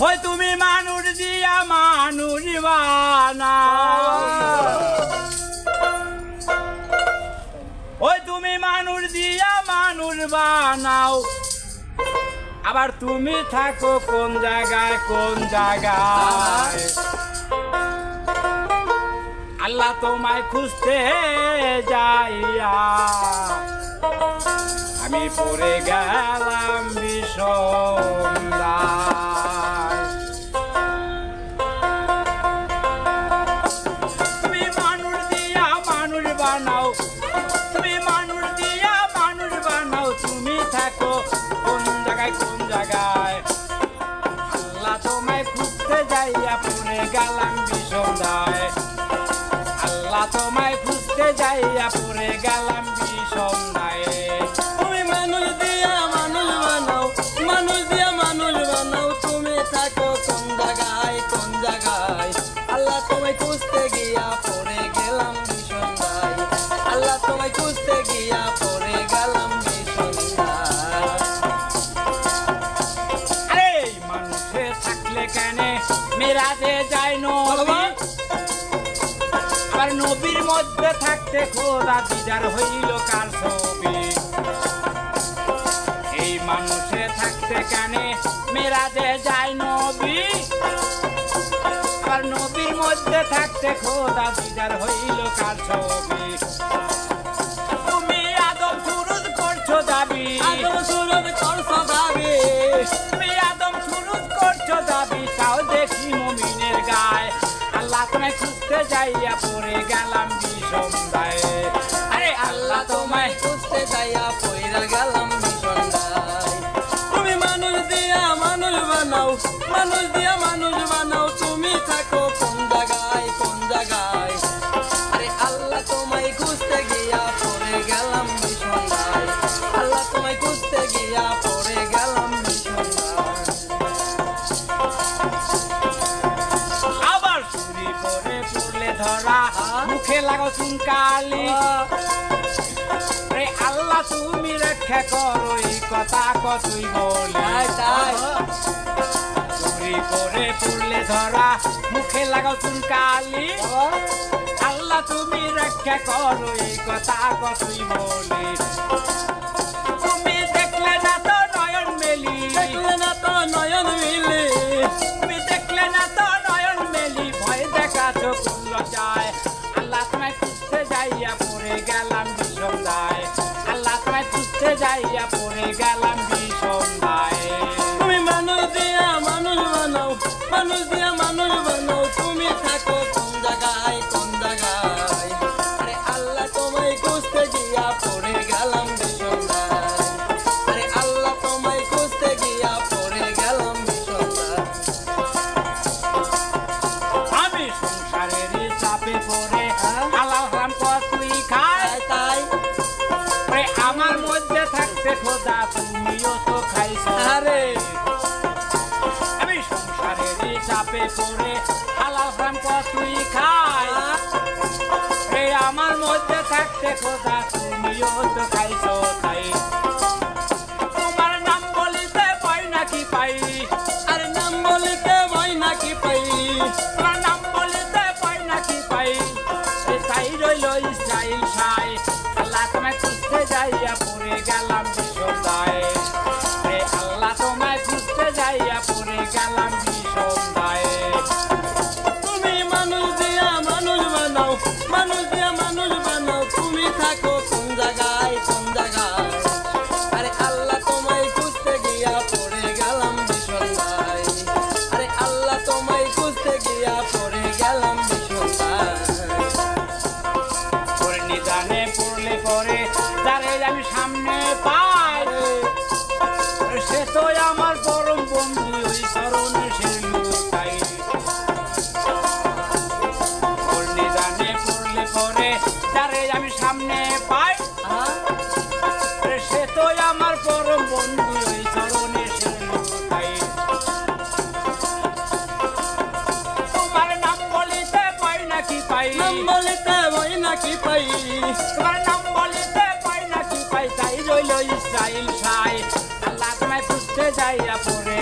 ওই তুমি মানুষ দিয়া মানুষ বানাও ওই তুমি মানুষ দিয়া মানুষ বানাও। আবার তুমি থাকো কোন জায়গায় কোন জায়গায়? আল্লাহ তোমায় খুঁজতে যাইয়া। আমি পড়ে গেলাম বিষন্দায় থাকলে কেন? মেরাজে যায় নবী। আবার নবীর মধ্যে থাকতে খোদা দিদার হইল কার ছবি এই মানুষে থাকতে কেন? মেরাজে যায় নবী। আবার নবীর মধ্যে থাকতে খোদা দিদার হইল কার ছবি তোমায় খুঁজতে যাইয়া পড়ে গেলাম বিষন্দায়। আরে আল্লাহ তোমায় খুঁজতে যাইয়া পড়ে গেলাম বিষন্দায়। তুমি মানুষ দিয়া মানুষ বানাও, মানুষ দিয়া মানুষ বানাও। লাগাও চুনকালি আরে আল্লাহ তুমি রক্ষা করো এই কথা কতই বলি। চুরি করে পড়লে ধরা মুখে লাগাও চুনকালি আল্লাহ তুমি রক্ষা করো এই কথা কতই বলি। তুমি দেখলে না তো নয়ন মেলি। দেখলে না তো নয়ন মিলে যাইয়া পড়ে গেলাম বিষন্দায় তুমি মানুষ দিয়া মানুষ বানাও মানুষ দিয়া মানুষ বানাও তুমি থাকো খোদা তুমিও তো খাইছো। আরে। আমি সংসারের চাপে পড়ে হালাল হারাম তুই খাই। রে আমার মধ্যে থাকতে খোদা তুমিও তো খাইছো তাই। তোমার নাম বলিতে পাই নাকি পাই? আরে নাম বলিতে ভয় নাকি পাই? তোমার নাম বলিতে পাই নাকি পাই? তাই রইল ইসরাইল সাই খুঁজতে গেলাম আল্লাহ তোমায় খুঁজতে যাইয়া গেলাম বিষন্দায় নিদানে পড়লে পরে তারে আমি সামনে পাই তোমার নাম বলিতে পাই? নাকি পাই তাই পড়ে